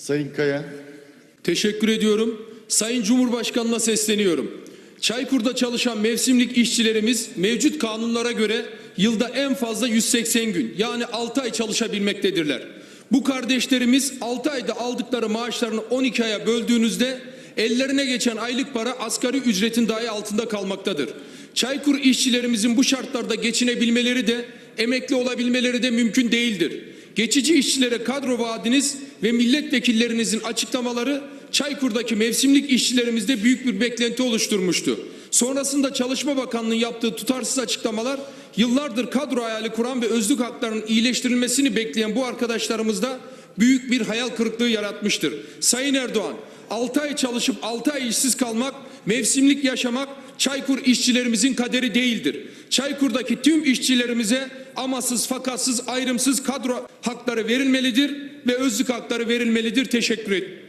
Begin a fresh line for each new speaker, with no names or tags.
Sayın Kaya.
Teşekkür ediyorum. Sayın Cumhurbaşkanı'na sesleniyorum. Çaykur'da çalışan mevsimlik işçilerimiz mevcut kanunlara göre yılda en fazla 180 gün yani 6 ay çalışabilmektedirler. Bu kardeşlerimiz 6 ayda aldıkları maaşlarını 12 aya böldüğünüzde ellerine geçen aylık para asgari ücretin dahi altında kalmaktadır. Çaykur işçilerimizin bu şartlarda geçinebilmeleri de emekli olabilmeleri de mümkün değildir. Geçici işçilere kadro vaadiniz ve milletvekillerinizin açıklamaları Çaykur'daki mevsimlik işçilerimizde büyük bir beklenti oluşturmuştu. Sonrasında Çalışma Bakanlığı'nın yaptığı tutarsız açıklamalar yıllardır kadro hayali kuran ve özlük haklarının iyileştirilmesini bekleyen bu arkadaşlarımızda büyük bir hayal kırıklığı yaratmıştır. Sayın Erdoğan 6 ay çalışıp 6 ay işsiz kalmak, mevsimlik yaşamak Çaykur işçilerimizin kaderi değildir. Çaykur'daki tüm işçilerimize amasız, fakatsız, ayrımsız kadro hakları verilmelidir ve özlük hakları verilmelidir. Teşekkür ederim.